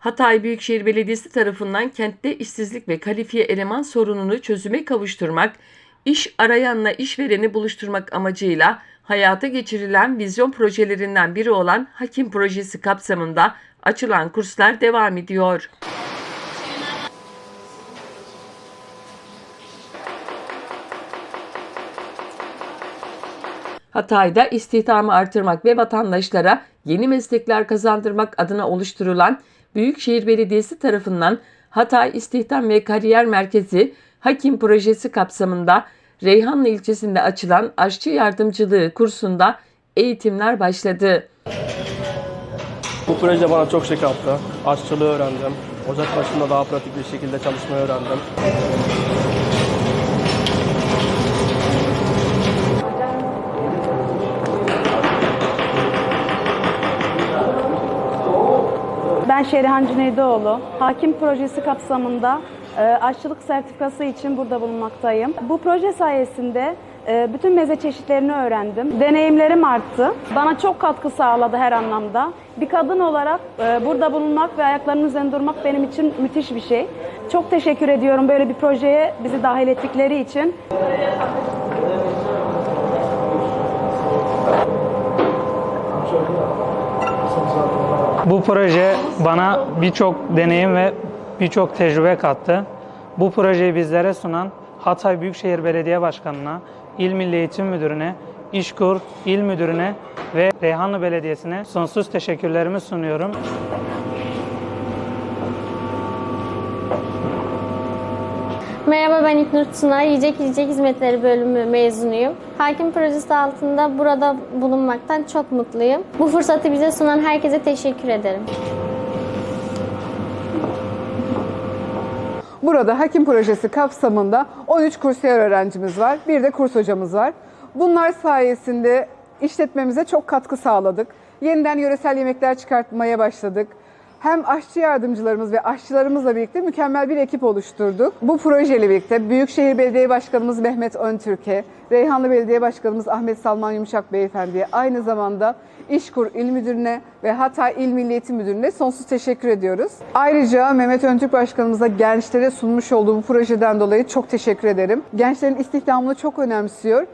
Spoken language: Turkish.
Hatay Büyükşehir Belediyesi tarafından kentte işsizlik ve kalifiye eleman sorununu çözüme kavuşturmak, iş arayanla işvereni buluşturmak amacıyla hayata geçirilen vizyon projelerinden biri olan Hakim Projesi kapsamında açılan kurslar devam ediyor. Hatay'da istihdamı artırmak ve vatandaşlara yeni meslekler kazandırmak adına oluşturulan Büyükşehir Belediyesi tarafından Hatay İstihdam ve Kariyer Merkezi Hakim Projesi kapsamında Reyhanlı ilçesinde açılan aşçı yardımcılığı kursunda eğitimler başladı. Bu proje bana çok şey kattı. Aşçılığı öğrendim. Ocak başında daha pratik bir şekilde çalışmayı öğrendim. Ben Şerihan Cüneydoğlu. Hakim projesi kapsamında e, aşçılık sertifikası için burada bulunmaktayım. Bu proje sayesinde e, bütün meze çeşitlerini öğrendim. Deneyimlerim arttı. Bana çok katkı sağladı her anlamda. Bir kadın olarak e, burada bulunmak ve ayaklarının üzerinde durmak benim için müthiş bir şey. Çok teşekkür ediyorum böyle bir projeye bizi dahil ettikleri için. Bu proje bana birçok deneyim ve birçok tecrübe kattı. Bu projeyi bizlere sunan Hatay Büyükşehir Belediye Başkanı'na, İl Milli Eğitim Müdürü'ne, İşkur İl Müdürü'ne ve Reyhanlı Belediyesi'ne sonsuz teşekkürlerimi sunuyorum. Merhaba ben İlknur Tuna, Yiyecek İçecek Hizmetleri Bölümü mezunuyum. Hakim projesi altında burada bulunmaktan çok mutluyum. Bu fırsatı bize sunan herkese teşekkür ederim. Burada Hakim Projesi kapsamında 13 kursiyer öğrencimiz var. Bir de kurs hocamız var. Bunlar sayesinde işletmemize çok katkı sağladık. Yeniden yöresel yemekler çıkartmaya başladık. Hem aşçı yardımcılarımız ve aşçılarımızla birlikte mükemmel bir ekip oluşturduk. Bu projeyle birlikte Büyükşehir Belediye Başkanımız Mehmet Öntürk'e, Reyhanlı Belediye Başkanımız Ahmet Salman Yumuşak Beyefendi'ye, aynı zamanda İşkur İl Müdürü'ne ve Hatay İl Milli Eğitim Müdürü'ne sonsuz teşekkür ediyoruz. Ayrıca Mehmet Öntürk Başkanımıza gençlere sunmuş olduğu bu projeden dolayı çok teşekkür ederim. Gençlerin istihdamını çok önemsiyor.